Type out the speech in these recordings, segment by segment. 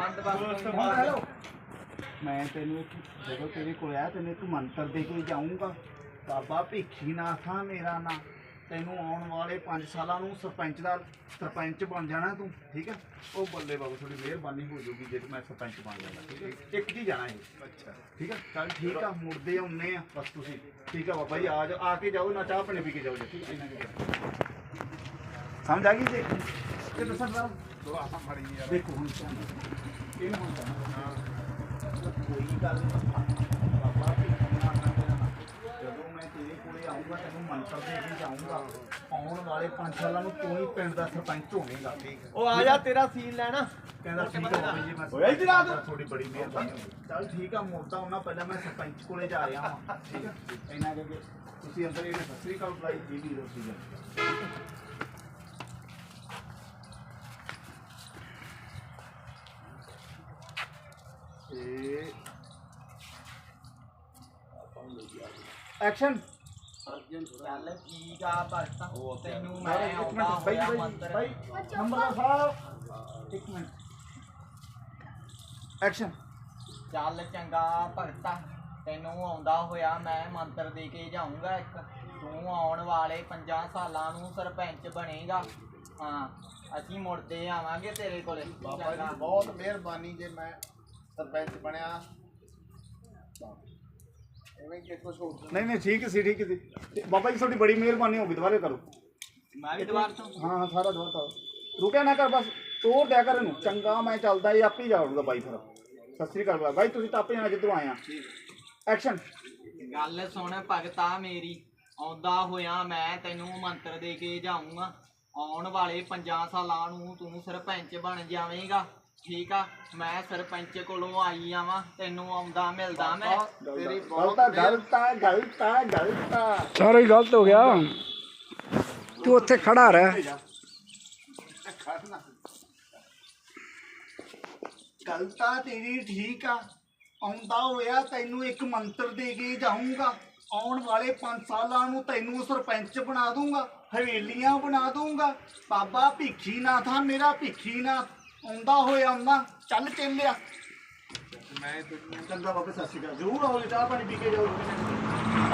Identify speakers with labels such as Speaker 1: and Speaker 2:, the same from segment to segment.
Speaker 1: ਬੰਦ ਬਸ
Speaker 2: ਹੈਲੋ। ਮੈਂ ਤੈਨੂੰ ਇੱਕ ਜਦੋਂ ਤੇਰੇ ਕੋਲ ਆਇਆ ਤੈਨੂੰ ਇੱਕ ਮੰਤਰ ਦੇ ਕੇ ਜਾਊਂਗਾ। ਬਾਬਾ ਭੀਖੀ ਨਾਥਾ ਮੇਰਾ ਨਾਂ। ਤੈਨੂੰ ਆਉਣ ਵਾਲੇ 5 ਸਾਲਾਂ ਨੂੰ ਸਰਪੰਚ ਦਾ ਸਰਪੰਚ ਬਣ ਜਾਣਾ ਤੂੰ ਠੀਕ ਹੈ? ਉਹ ਬੱਲੇ ਬਾਬੂ ਥੋੜੀ ਮਿਹਰਬਾਨੀ ਹੋ ਜੂਗੀ ਜੇ ਮੈਂ ਸਰਪੰਚ ਬਣ ਜਾਣਾ ਠੀਕ ਹੈ? ਇੱਕ ਹੀ ਜਾਣਾ ਇਹ। ਅੱਛਾ। ਠੀਕ ਹੈ? ਚੱਲ ਠੀਕ ਆ ਮੁੜਦੇ ਆਉਨੇ ਆ। ਬਸ ਤੁਸੀਂ ਠੀਕ ਆ ਬਾਬਾ ਜੀ ਆ ਜਾ ਆ ਕੇ ਜਾਓ ਨਾ ਚਾਹ ਪਾਣੀ ਪੀ ਕੇ ਜਾਓ ਜੀ। ਸਮਝ ਆ ਗਈ ਜੀ? ਇਹ ਦੱਸਾਂ ਦੋ ਆਸਾਂ ਫੜੀ ਯਾਰ ਦੇਖੋ ਹੁਣ। ਤਾਂ ਕੋਈ ਗੱਲ ਨਹੀਂ ਬਾਬਾ ਦਾ ਮੇਰਾ ਨਾਮ। ਜਦੋਂ ਮੈਂ ਤੇਰੇ ਕੋਲੇ ਆਉਂਗਾ ਤੈਨੂੰ ਮੰਤਰ ਦੇ ਕੇ ਜਾਊਂਗਾ। ਆਉਣ ਵਾਲੇ 5 ਸਾਲਾਂ ਨੂੰ ਤੂੰ ਹੀ ਪਿੰਡ ਦਾ ਸਰਪੰਚ ਹੋਵੇਂਗਾ।
Speaker 1: ਉਹ ਆ ਜਾ ਤੇਰਾ ਸੀਨ ਲੈਣਾ।
Speaker 2: ਕਹਿੰਦਾ ਠੀਕ ਆ ਬਾਬਾ ਜੀ ਮੈਂ
Speaker 1: ਓਏ ਇੱਧਰ ਆ ਤੂੰ।
Speaker 2: ਥੋੜੀ ਬੜੀ ਮਿਹਰਬਾਨੀ। ਚੱਲ ਠੀਕ ਆ ਮੋੜਦਾ ਉਹਨਾਂ ਪਹਿਲਾਂ ਮੈਂ ਸਰਪੰਚ ਕੋਲੇ ਜਾ ਰਿਹਾ ਹਾਂ ਠੀਕ ਆ। ਇੰਨਾ ਕਰਕੇ ਤੁਸੀਂ ਅੰਦਰ ਇਹਨੇ ਸਤਿ ਸ੍ਰੀ ਅਕਾਲ ਬੁਲਾਈ ਜੀ ਵੀ ਰੋਸੀ ਜਾ ਤੇ ਐਕਸ਼ਨ
Speaker 1: ਚੱਲ ਠੀਕ ਆ ਭਗਤਾ ਤੈਨੂੰ ਮੈਂ
Speaker 2: ਇੱਕ
Speaker 1: ਆਉਂਦਾ
Speaker 2: ਮਿੰਟ ਬਾਈ
Speaker 1: ਹੋਇਆ
Speaker 2: ਬਾਈ
Speaker 1: ਮੰਤਰ
Speaker 2: ਬਾਈ ਨੰਬਰ ਸਾਹਿਬ ਇੱਕ ਮਿੰਟ ਐਕਸ਼ਨ
Speaker 1: ਚੱਲ ਚੰਗਾ ਭਗਤਾ ਤੈਨੂੰ ਆਉਂਦਾ ਹੋਇਆ ਮੈਂ ਮੰਤਰ ਦੇ ਕੇ ਜਾਊਂਗਾ ਇੱਕ ਤੂੰ ਆਉਣ ਵਾਲੇ 5 ਸਾਲਾਂ ਨੂੰ ਸਰਪੰਚ ਬਣੇਗਾ ਹਾਂ ਅਸੀਂ ਮੁੜਦੇ ਆਵਾਂਗੇ ਤੇਰੇ ਕੋਲੇ
Speaker 3: ਬਾਬਾ
Speaker 1: ਚੰਗਾ।
Speaker 3: ਜੀ ਬਹੁਤ ਮਿਹਰਬਾਨੀ ਜੇ ਮੈਂ ਸਰਪੰਚ ਬਣਿਆ। ਐਵੇਂ ਕਿ ਕੁਝ ਹੋ
Speaker 2: ਨਹੀਂ ਨਹੀਂ ਠੀਕ ਸੀ ਠੀਕ ਸੀ। ਤੇ ਬਾਬਾ ਜੀ ਤੁਹਾਡੀ ਬੜੀ ਮਿਹਰਬਾਨੀ ਹੋਗੀ ਦੁਬਾਰੇ ਕਰੋ।
Speaker 1: ਮੈਂ ਵੀ ਦੁਬਾਰ ਤੋਂ।
Speaker 2: ਹਾਂ ਹਾਂ ਸਾਰਾ ਦੁਬਾਰਾ ਕਰੋ। ਰੁਕਿਆ ਨਾ ਕਰ ਬਸ ਤੋੜ ਦਿਆ ਕਰ ਇਹਨੂੰ। ਚੰਗਾ ਮੈਂ ਚੱਲਦਾ ਇਹ ਆਪੇ ਹੀ ਜਾਊਗਾ ਬਾਈ ਫਿਰ। ਸਤਿ ਸ੍ਰੀ ਅਕਾਲ ਬਾਈ। ਤੁਸੀਂ ਟੱਪ ਜਾਣਾ ਜਿੱਦੋਂ ਆਏ ਆ। ਐਕਸ਼ਨ
Speaker 1: ਗੱਲ ਸੁਣ ਭਗਤਾ ਮੇਰੀ। ਆਉਂਦਾ ਹੋਇਆ ਮੈਂ ਤੈਨੂੰ ਮੰਤਰ ਦੇ ਕੇ ਜਾਊਂਗਾ। ਆਉਣ ਵਾਲੇ 5 ਸਾਲਾਂ ਨੂੰ ਤੂੰ ਸਰਪੰਚ ਬਣ ਜਾਵੇਂਗਾ। ਠੀਕ ਆ ਮੈਂ ਸਰਪੰਚ ਕੋਲੋਂ ਆਈ ਆਵਾਂ ਤੈਨੂੰ ਆਉਂਦਾ ਮਿਲਦਾ ਮੈਂ।
Speaker 3: ਤੇਰੀ
Speaker 2: ਗਲਤ ਆ ਗਲਤ ਆ ਗਲਤ ਆ ਗਲਤ ਆ।
Speaker 4: ਸਾਰਾ ਹੀ ਗਲਤ ਹੋ ਗਿਆ। ਤੂੰ ਉੱਥੇ ਖੜਾ ਰਹਿ।
Speaker 2: ਗਲਤ ਆ ਤੇਰੀ ਠੀਕ ਆ। ਆਉਂਦਾ ਹੋਇਆ ਤੈਨੂੰ ਇੱਕ ਮੰਤਰ ਦੇ ਕੇ ਜਾਊਂਗਾ। ਆਉਣ ਵਾਲੇ 5 ਸਾਲਾਂ ਨੂੰ ਤੈਨੂੰ ਸਰਪੰਚ ਬਣਾ ਦੂੰਗਾ ਹਵੇਲੀਆਂ ਬਣਾ ਦੂੰਗਾ। ਬਾਬਾ ਭਿੱਖੀ ਨਾਥਾ ਮੇਰਾ ਭਿੱਖੀ ਨਾਥ ਆਉਂਦਾ ਹੋਇਆ ਆਉਂਦਾ ਚੱਲ ਚੱਲਿਆ।
Speaker 3: ਮੈਂ
Speaker 2: ਚੰਗਾ ਬਾਬਾ ਸਤਿ ਸ਼੍ਰੀ ਅਕਾਲ। ਜ਼ਰੂਰ ਆਓ ਚਾਹ ਪਾਣੀ ਪੀ ਕੇ ਜਾਓ।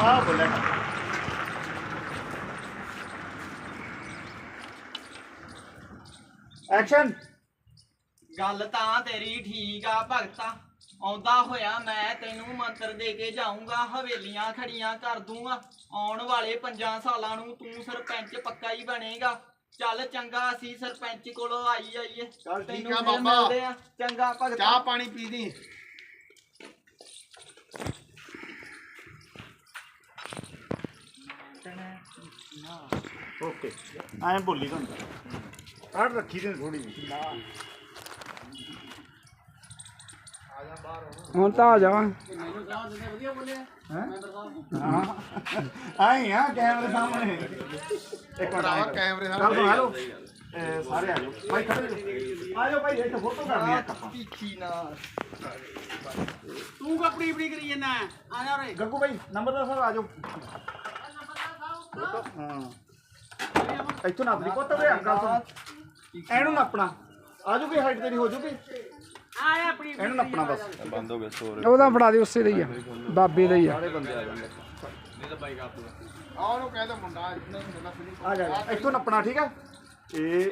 Speaker 2: ਆ ਬੋਲਿਆ ਐਕਸ਼ਨ
Speaker 1: ਗੱਲ ਤਾਂ ਤੇਰੀ ਠੀਕ ਆ ਭਗਤਾ। ਆਉਂਦਾ ਹੋਇਆ ਮੈਂ ਤੈਨੂੰ ਮੰਤਰ ਦੇ ਕੇ ਜਾਊਂਗਾ ਹਵੇਲੀਆਂ ਖੜੀਆਂ ਕਰ ਦੂੰਗਾ। ਆਉਣ ਵਾਲੇ 5 ਸਾਲਾਂ ਨੂੰ ਤੂੰ ਸਰਪੰਚ ਪੱਕਾ ਹੀ ਬਣੇਗਾ। ਚੱਲ ਚੰਗਾ ਅਸੀਂ ਸਰਪੰਚ ਕੋਲੋਂ ਆਈ ਜਾਈਏ
Speaker 3: ਚੱਲ ਠੀਕ
Speaker 1: ਤੈਨੂੰ
Speaker 3: ਆ
Speaker 1: ਫਿਰ
Speaker 3: ਬਾਬਾ।
Speaker 1: ਮਿਲਦੇ ਆ। ਚੰਗਾ ਭਗਤਾ।
Speaker 3: ਚਾਹ ਪਾਣੀ ਪੀ ਦੀ।
Speaker 2: ਓਕੇ। ਐਂ ਬੋਲੀ ਤੁਹਾਨੂੰ ਹੜ ਰੱਖੀ ਦੇ ਥੋੜੀ ਜਿਹੀ।
Speaker 4: ਹੁਣ ਤਾਂ ਆ ਜਾ
Speaker 2: ਹੈ। ਹਾਂ ਆਏ ਆ ਕੈਮਰੇ ਸਾਹਮਣੇ। ਇੱਕ ਮਿੰਟ ਕਰੋ।
Speaker 3: ਕੈਮਰੇ
Speaker 2: ਚੱਲ
Speaker 3: ਸਾਹਮਣੇ।
Speaker 2: ਹੈਲੋ ਇਹ ਸਾਰੇ ਆ ਜਾਓ। ਭਾਈ ਖੜੇ ਹੋ ਆ ਜਾਓ ਭਾਈ ਇੱਥੇ ਫੋਟੋ ਕਰਨੀ ਆ। ਆਪਾਂ
Speaker 1: ਭੀਖੀ ਨਾ
Speaker 5: ਤੂੰ ਕਪੜੀ ਬੜੀ ਕਰੀ ਜਾਂਦਾ ਆ ਜਾ ਰੇ
Speaker 2: ਗੱਗੂ ਭਾਈ ਨੰਬਰਦਾਰ ਸਾਹਿਬ ਆ ਜਾਓ। ਫੋਟੋ ਹਾਂ। ਇੱਥੋਂ ਨਾ ਆਪਣੀ ਕੋਤਾ ਵੇ ਅੰਕਲ ਤੋਂ ਇਹਨੂੰ ਨੱਪਣਾ ਆ ਜੂਗੀ ਹਾਈਟ ਤੇਰੀ ਹੋ ਜੂਗੀ
Speaker 5: ਆ ਜਾ ਆਪਣੀ
Speaker 2: ਇਹਨੂੰ ਨੱਪਣਾ ਬਸ
Speaker 4: ਉਹਦਾ ਫੜਾ ਦੇ ਉਸੇ ਦਾ ਹੀ ਆ। ਬਾਬੇ ਦਾ ਹੀ ਆ।
Speaker 3: ਆ ਉਹਨੂੰ ਕਹਿ ਦੇ ਮੁੰਡਾ ਹੀ ਮੁੰਡਾ ਫਿਲਿੰਗ
Speaker 2: ਆ ਜਾ। ਇੱਥੋਂ ਨੱਪਣਾ ਠੀਕ ਆ? ਇਹ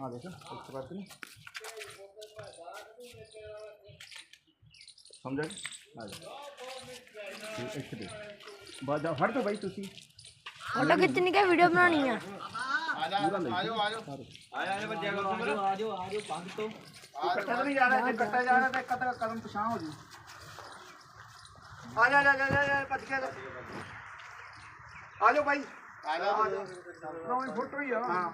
Speaker 2: ਆ ਦੇਖ ਇਸ ਬਾਤ ਨਹੀਂ ਸਮਝ ਆ ਜਾ ਇਹ ਇੱਥੇ ਦੇ ਬਾਜਾ ਫੜ ਦੋ ਬਾਈ ਤੁਸੀਂ
Speaker 6: ਫੋਟੋ ਖਿੱਚਣੀ ਕਿ ਵੀਡੀਓ ਬਣਾਉਣੀ ਆ
Speaker 3: ਆ ਜਾ ਆ ਜਾਓ ਆ ਜਾਓ
Speaker 1: ਆਜੋ ਆਜੋ ਆਜੋ ਬੰਦ ਤੋਂ
Speaker 2: ਕੱਟਾ ਤਾਂ ਨਹੀਂ ਜਾਣਾ ਜੇ ਕੱਟਾ ਜਾਣਾ ਤਾਂ ਕਦ ਕਦਮ ਪਛਾਣ ਹੋ ਜੂ ਆ ਜਾ ਜਾ ਜਾ ਜਾ ਜਾ ਭੱਜ ਕੇ ਆ ਜਾ। ਆ ਜਾਓ ਬਾਈ
Speaker 3: ਆ ਜਾ
Speaker 2: ਨੌਂ ਫੁੱਟ ਹੋਈ ਆ ਹਾਂ